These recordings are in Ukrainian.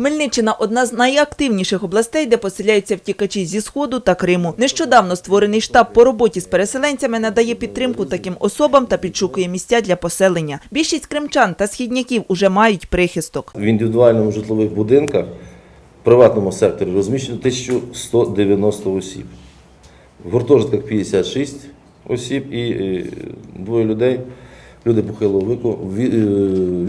Хмельниччина одна з найактивніших областей, де поселяються втікачі зі сходу та Криму. Нещодавно створений штаб по роботі з переселенцями надає підтримку таким особам та підшукує місця для поселення. Більшість кримчан та східняків уже мають прихисток. В індивідуальному житлових будинках в приватному секторі розміщено 1190 осіб. В гуртожитках 56 осіб і е, двоє людей, люди похилого віку, е,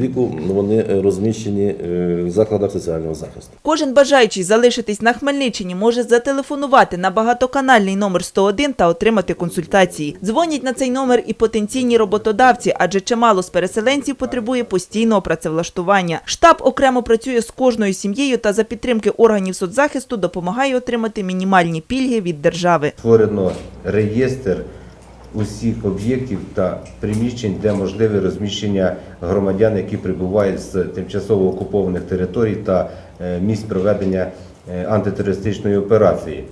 віку вони розміщені е, в закладах соціального захисту. Кожен бажаючий залишитись на Хмельниччині може зателефонувати на багатоканальний номер 101 та отримати консультації. Дзвонять на цей номер і потенційні роботодавці, адже чимало з переселенців потребує постійного працевлаштування. Штаб окремо працює з кожною сім'єю та за підтримки органів соцзахисту допомагає отримати мінімальні пільги від держави. Створено реєстр усіх об'єктів та приміщень, де можливе розміщення громадян, які прибувають з тимчасово окупованих територій та е, місць проведення е, антитерористичної операції.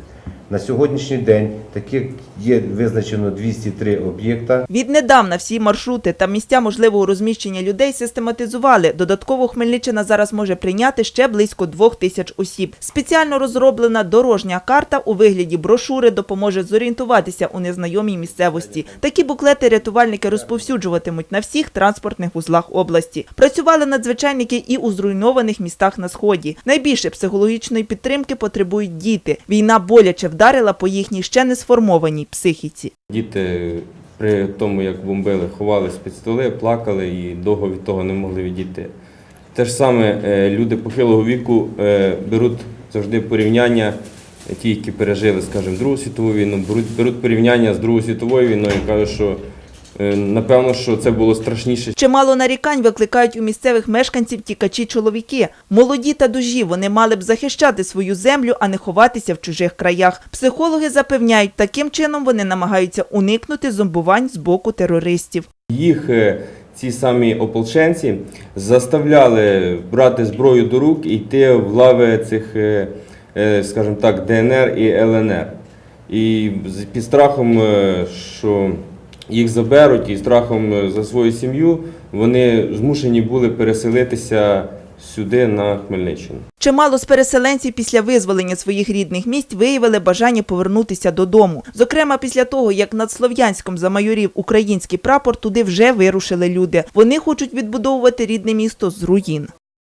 На сьогоднішній день таких є визначено 203 об'єкта. Віднедавна всі маршрути та місця можливого розміщення людей систематизували. Додатково Хмельниччина зараз може прийняти ще близько двох тисяч осіб. Спеціально розроблена дорожня карта у вигляді брошури допоможе зорієнтуватися у незнайомій місцевості. Такі буклети рятувальники розповсюджуватимуть на всіх транспортних вузлах області. Працювали надзвичайники і у зруйнованих містах на сході. Найбільше психологічної підтримки потребують діти. Війна боляче вдарила по їхній ще не сформованій психіці. Діти при тому, як бомбили, ховались під столи, плакали і довго від того не могли відійти. Те ж саме е, люди похилого віку е, беруть завжди порівняння, ті, які пережили, скажімо, Другу світову війну, беруть, порівняння з Другою світовою війною і кажуть, що напевно, що це було страшніше, Чимало нарікань викликають у місцевих мешканців тікачі чоловіки. Молоді та дужі вони мали б захищати свою землю, а не ховатися в чужих краях. Психологи запевняють, таким чином вони намагаються уникнути зомбувань з боку терористів. Їх е, ці самі ополченці заставляли брати зброю до рук і йти в лави цих, е, е, скажімо так, ДНР і ЛНР. І під страхом, е, що їх заберуть, і страхом е, за свою сім'ю, вони змушені були переселитися сюди на Хмельниччину. Чимало з переселенців після визволення своїх рідних місць виявили бажання повернутися додому. Зокрема, після того, як над Слов'янськом замайорів український прапор, туди вже вирушили люди. Вони хочуть відбудовувати рідне місто з руїн.